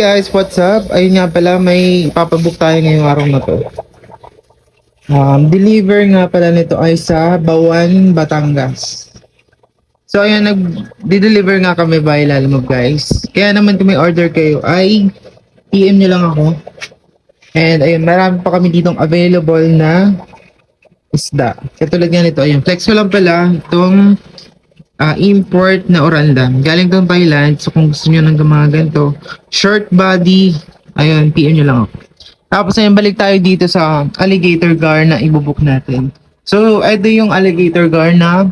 guys, what's up? Ayun nga pala, may ipapabook tayo ngayong araw na to. Um, deliver nga pala nito ay sa Bawan, Batangas. So ayun, nag-deliver nga kami by Lalamove guys. Kaya naman kung may order kayo ay PM nyo lang ako. And ayun, marami pa kami ditong available na isda. Katulad nga nito, ayun. Flex ko lang pala itong ah, import na oranda. Galing doon Thailand. So kung gusto nyo ng mga ganito, short body, ayun, PM nyo lang ako. Tapos ayun, balik tayo dito sa alligator gar na ibubuk natin. So, ito yung alligator gar na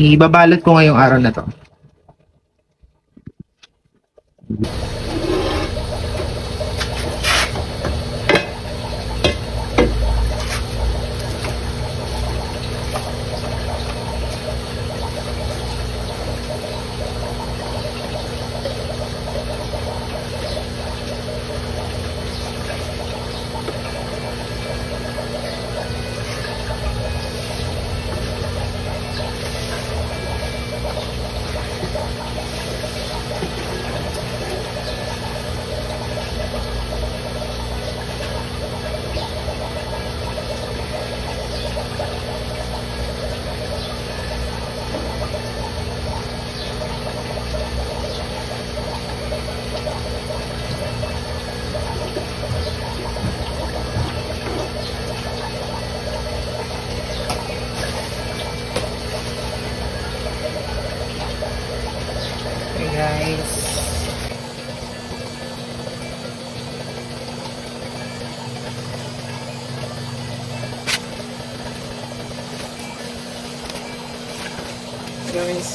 ibabalot ko ngayong araw na to. Guys. Guys.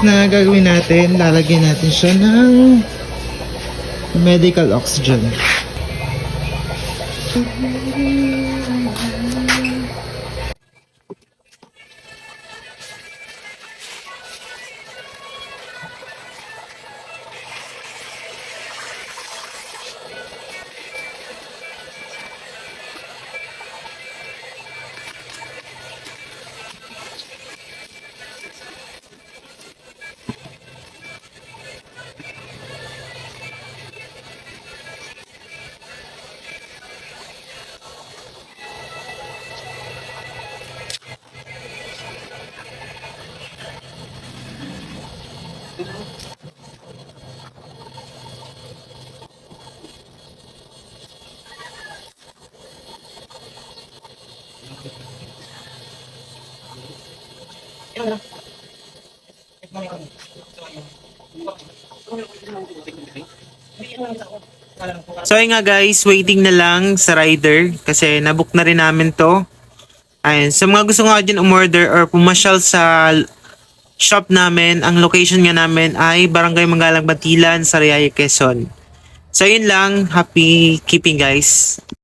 Na gagawin natin, lalagyan natin siya ng medical oxygen. So ayun nga guys, waiting na lang sa rider kasi nabook na rin namin to. Ayun, sa mga gusto nga dyan umorder or pumasyal sa shop namin, ang location nga namin ay Barangay Manggalang Batilan, Sariaya, Quezon. So yun lang, happy keeping guys.